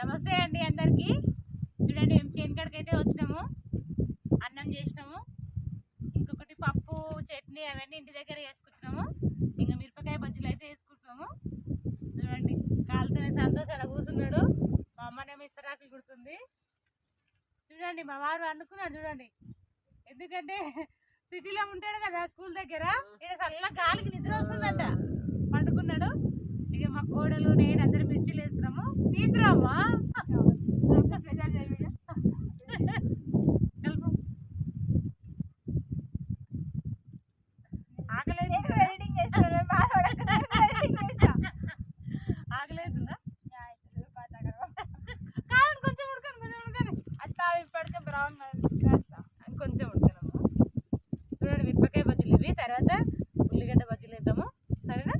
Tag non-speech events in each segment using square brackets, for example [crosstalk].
నమస్తే అండి అందరికి. చూడండి మేము చేనుకాడికి అయితే వచ్చినాము. అన్నం చేసినాము. ఇంకొకటి పప్పు చట్నీ అవన్నీ ఇంటి దగ్గర వేసుకుంటున్నాము ఇంకా మిరపకాయ బజ్జీలు అయితే వేసుకుంటున్నాము చూడండి కాలుతోనే సంతోషాలు కూర్చున్నాడు. మా అమ్మనేమో ఇస్తరాకులు కుడుతుంది. చూడండి మా వారు అనుకున్నాడు చూడండి. ఎందుకంటే సిటీలో ఉంటాడు కదా స్కూల్ దగ్గర. ఇక్కడ చల్ల గాలికి నిద్ర వస్తుందంట. పండుకున్నాడు. ఇక మా కోడలు నేను అందరూ మిర్చిలు వేస్తున్నాము తీద్రామా కలుపు ఆకలేదు ఆకలేదుందా కాదు కొంచెం ఉడకండి కొంచెం ఉడకండి కొంచెం ఉడకనము చూడండి మిరపకాయ బజ్జీలు ఇవి తర్వాత ఉల్లిగడ్డ బజ్జీలు వేద్దాము సరేనా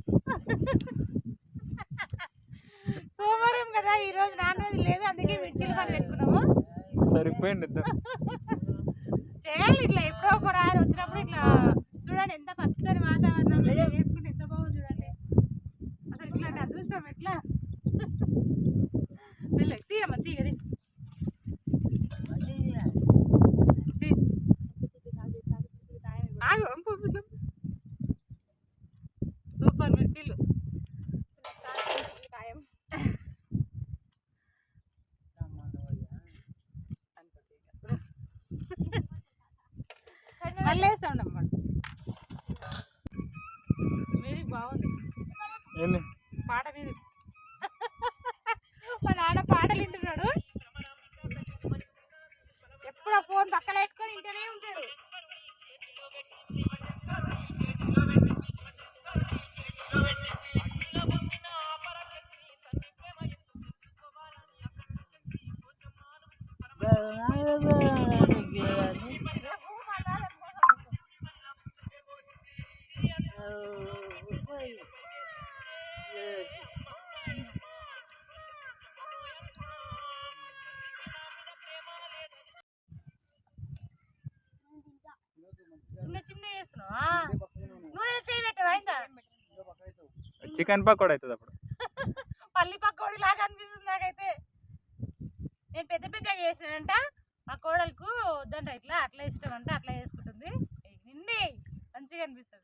కదా ఈరోజు నాన్ వెజ్ లేదు అందుకే మిర్చీలు మనం పెట్టుకున్నాము. సరిపోయింది చేయాలి ఇట్లా ఎప్పుడో ఒక రారు వచ్చినప్పుడు ఇట్లా చూడండి ఎంత పచ్చని వాతావరణం వేసుకుంటే ఎంత బాగుంది చూడండి. అసలు ఇట్లాంటి అదృష్టం ఎట్లా? వెళ్ళి తీయమ్మ తీయది మళ్ళీ వేస్తా ఉండమ్మా బాగుంది. ఏంది? చేయి పెట్టావా ఇంకా? చికెన్ పకోడా అవుతుంది అప్పుడు. పల్లి పక్కోడి లాగా అనిపిస్తుంది నాకైతే. నేను పెద్ద పెద్దగా చేసినానంట. మా కోడలకు వద్దంట ఇట్లా అట్లా ఇష్టం అంట అట్లా చేసుకుంటుంది. నిన్నే మంచిగా అనిపిస్తుంది.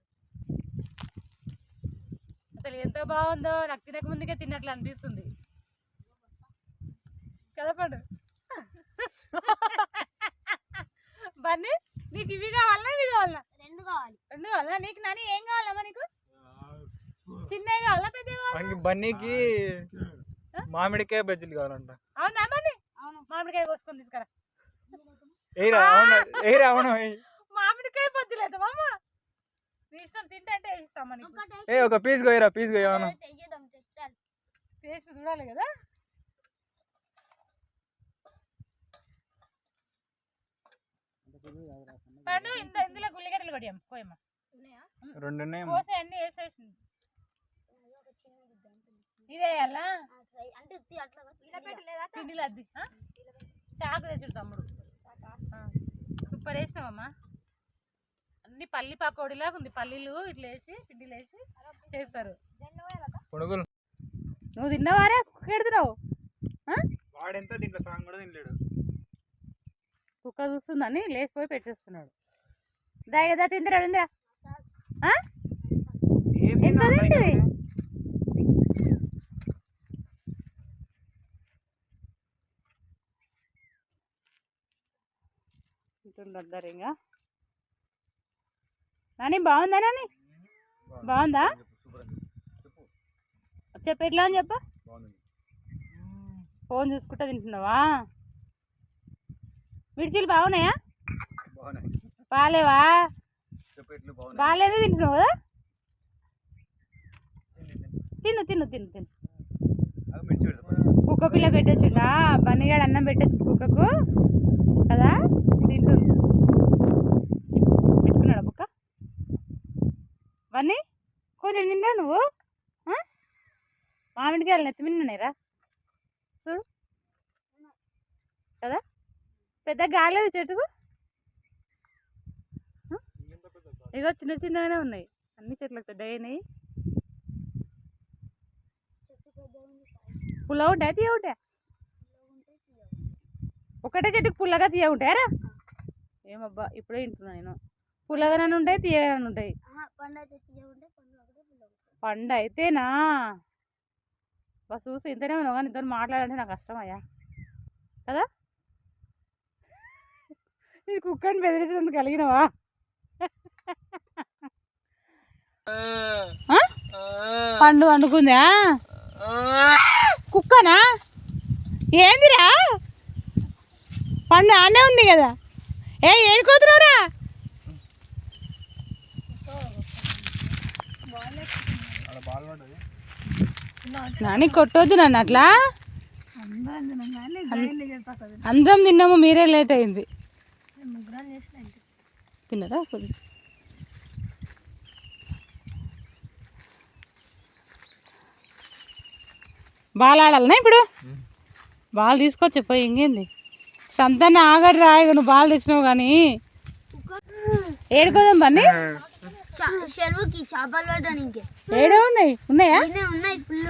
అసలు ఎంత బాగుందో నాకు తినక ముందుకే తిన్నట్లు అనిపిస్తుంది. కదపడు [laughs] బన్నీ నీకు ఇవి కావాలా ఇవి కావాలా? కావాలి. రెండు కావాలా? నీకు నాని ఏం కావాలమ్మా నీకు? చిన్నవి కావాలా? బన్నీకి మామిడికాయ. బజ్జీలు కావాలంట. అవునా బన్నీ? అవును. మామిడికాయ కోసుకొని తీసుకురా. ఏరా అవును. ఏరా అవును. [laughs] మామిడికాయ నీ ఇష్టం తింటే అంటే ఇస్తాం ఏ ఒక పీస్ కోయరా పీస్ టేస్ట్ చూడాలి కదా. పండు ఇంత ఇందులో గుల్లిగడ్డలు కొడియాం కోయమ్మ ఉన్నాయా? రెండు కోసి అన్ని వేసేసింది. ఇదే వేయాలా? ఆ, ఫ్రై. అంటే ఉత్తి అట్లా ఇలా పెట్టలేదా పిండిలో అద్ది ఆ? చాకు తెచ్చుడు తమ్ముడు. ఆ. సూపర్ వేసినావమ్మా. అన్ని పల్లి పకోడీలాగా ఉంది. పల్లీలు ఇట్లా వేసి పిండిలు వేసి చేస్తారు. నువ్వు తిన్నవారే? కుక్క ఎడుతున్నావు? వాడెంత దీంట్లో సాంగ్ కూడా తినలేడు. కుక్క చూస్తుందని లేచిపోయి పెట్టేస్తున్నాడు. దాగదా తిందిరా ఇందిరా ఎంత తింటివి? ఇంకా. నాని బాగుందా నాని? బాగుందా? చెప్పు ఎట్లా అని చెప్పు. ఫోన్ చూసుకుంటా తింటున్నావా? మిర్చీలు బాగున్నాయా? బాగాలేవా బాగాలేదే తింటున్నావు కదా? తిను తిను తిను తిను. కుక్క పిల్ల పెట్టొచ్చుండా బన్నీగాడు అన్నం పెట్టొచ్చు కుక్కకు. కదా? తింటుంది. పెట్టుకున్నాడా బుక్క బన్నీ కొంచెం నిండా నువ్వు? మామిడికాయలు నెత్తి మిన్ననేరా చూడు. కదా? పెద్ద గాలేదు చెట్టుకు? ఇగో చిన్న చిన్నగానే ఉన్నాయి. అన్ని చెట్లకు పెద్ద అయినాయి. పులావ్ ఉంటాయి తీయ ఉంటాయి ఒకటే చెట్టుకు పుల్లగా తీయ ఉంటాయారా ఏమబ్బా ఇప్పుడే వింటున్నా నేను. పుల్లగానే ఉంటాయి తీయగానే ఉంటాయి పండు అయితేనా బస్ చూసి ఇంతనే ఉన్నావు కానీ ఇద్దరు మాట్లాడాలంటే నాకు కష్టమయ్యా కదా? ఈ కుక్కని బెదిరించినందుకు కలిగినవా? పండు వండుకుందా? కుక్కనా? ఏందిరా? పండు ఆనే ఉంది కదా. ఏ ఏడుకోతున్నావురా నాని కొట్టొద్దు నన్ను అట్లా. అందరం తిన్నాము మీరే లేట్ అయింది. ముగ్గురం చేసిన ఇంటి తిన్నరా? కొద్ది. బాల్ ఆడాలనా ఇప్పుడు? బాల్ తీసుకొచ్చి పోయి ఇంకేంది? సంతాన్ని ఆగడు రాయగా నువ్వు బాల్ తెచ్చినావు కానీ. ఏడుకోదాం బన్నీ చెరువుకి చేపలు పట్టడానికి. ఏడే ఉన్నాయి? ఉన్నాయా? ఉన్నాయి ఫుల్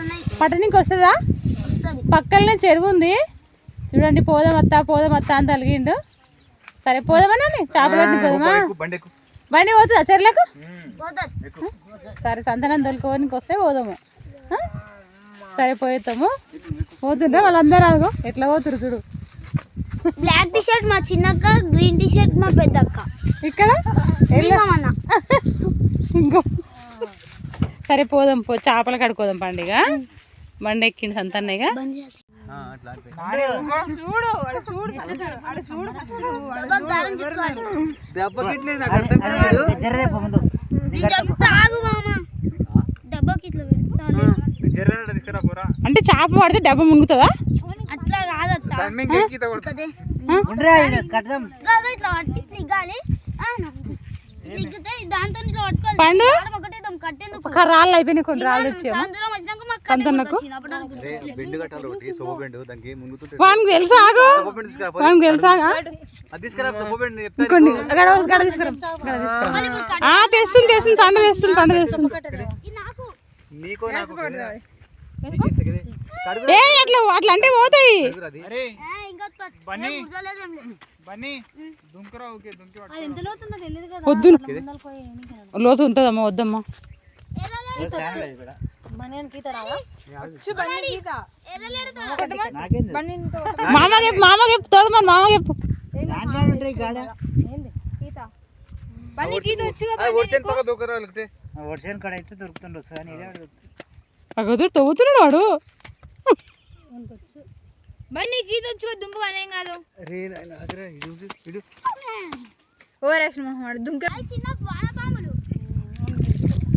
వస్తుంది? పక్కనే చెరువు ఉంది. చూడండి పోదాం అత్త పోదాం అత్త అని తలిగిండు. సరే పోదామా చేపలు పట్టి పోదామా? ఎక్కు, బండి పోతుందా ఎక్కు. సరే సంతానం తొలుకోనికి వస్తే పోదాము? సరే పోతాము పోతుంటే వాళ్ళందరూ అదిగో ఎట్లా పోతురు చూడు. బ్లాక్ టీ షర్ట్ మా చిన్నక్క గ్రీన్ టీ షర్ట్ మా పెద్దక్క. ఇక్కడ? ఇంకో సరే పోదాం పో చేపల కడుకోదాం పండుగ. బండి ఎక్కింది సంతన్నయ్యగా. నాకు అర్థం కాదు. అంటే చేప పడితే డబ్బా మునుగుతుందా? అట్లా? కాదు పండు? రాళ్ళు అయిపోయినాయి కొన్ని రాళ్ళు తెచ్చాము సాయంత్రం వచ్చినాక మాకు సంతన్నకు? వచ్చింది అప్పుడు నాకు అరే, బెండు కట్టాలి ఒకటి సొబ్బ బెండు దానికి ముంగుతుంటే వానికి తెలుసా ఆగు? సొబ్బ బెండు తీసుకురా పో. వానికి తెలుసా ఆ? అది తీసుకురా సొబ్బ బెండు చెప్తా ఇంకోండి. గడ గడ తీసుకురా. గడ తీసుకురా. ఆ తెస్తుంది తెస్తుంది పండు తెస్తుంది పండు తెస్తుంది. ఏ అట్లా అట్లా అంటే పోతాయి. వద్దు. లోతు ఉంటుందమ్మా వద్దమ్మా. మామ చెప్పు మామ చెప్పు తోడు మన మామ చెప్పు. తవ్వుతున్నాడు వాడు. వానపాములు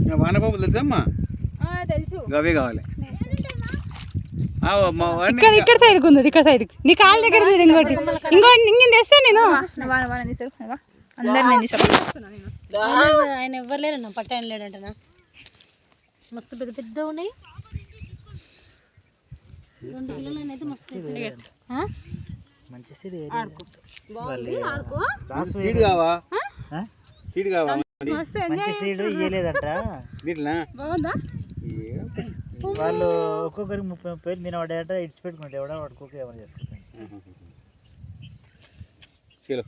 నా వానపాములు తెలుసమ్మా గవే కావాలి ఇక్కడ ఇక్కడ సైడ్ ఉంది ఇక్కడ సైడ్ నీ కాళ్ళ దగ్గర చూడు ఇంకోటి ఇంకోటి ఇంకేం తెస్తా నేను ఆయన ఎవ్వరు లేరన్న పట్టాయన లేడంటనా మస్తు పెద్ద పెద్ద ఉన్నాయి రెండు కిలోలు అయితే మస్తు? సీడ్ కావా సీడ్ కావా దీంట్లోనా? బాగుందా వాళ్ళు ఒక్కొక్కరికి ముప్పై ముప్పై వేలు తినబడ్డాయట ఇడిచి పెట్టుకుంటే ఎవడో వాడుకోక ఏమైనా చేసుకుంటాను చలో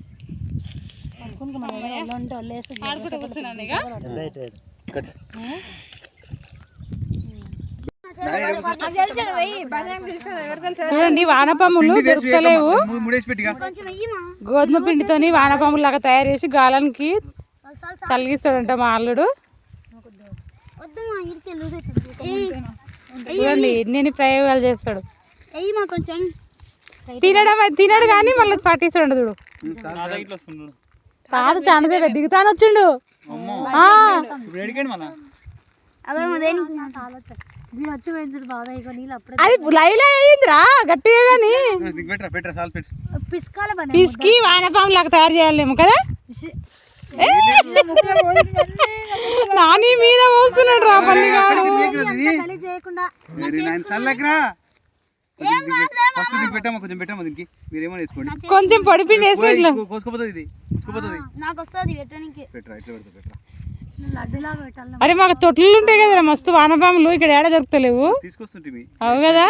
అనుకుని మన దగ్గర ఒళ్ళు ఉంటే ఒళ్ళు వేస్తే ఆడుకుంటూ కూర్చున్నాను ఇక రైట్ రైట్ కట్. చూడండి వానపాములు దొరుకుతలేవు. మూడు మూడేసి పెట్టిగా. కొంచెం వెయ్యిమా గోధుమ పిండితోని వానపాములు లాగా తయారు చేసి గాలానికి. తలిగిస్తాడంట మా అల్లుడు. చూడండి ఎన్ని ప్రయోగాలు చేస్తాడు. కొంచెం తినడం తినడు కానీ మళ్ళీ పట్టిస్తాడు చూడు. తాత చానసేపు దిగుతాను వచ్చిండు. అది లైవ్లో అయ్యిందిరా గట్టిగా గాని. పని పిసికి వానపాము లాగా తయారు చేయాలేమో కదా! నాని మీద పోస్తున్నాడు రా చేయకుండా ఫస్ట్ పెట్టామా కొంచెం పెట్టామా దీనికి. వేసుకోండి. కొంచెం పొడి పిండి వేసుకుని ఇట్లా కోసుకోపోతుంది ఇది. ఉచ్చుకుపోతుంది నాకు వస్తుంది పెట్టడానికి. పెట్టరా ఇట్లా పెడతా పెట్టరా. లడ్డులాగా పెట్టాలి. అరే మాకు తొట్లు ఉంటాయి కదరా మస్తు వానపాములు. ఇక్కడ ఏడ దొరుకుతలేవు? తీసుకొస్తుంటే అవు కదా?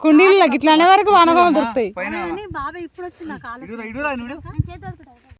కుండీలు ఇట్లా అనే వరకు వానగా దొరుకుతాయి. పైన బాబాయ్ ఇప్పుడు వచ్చింది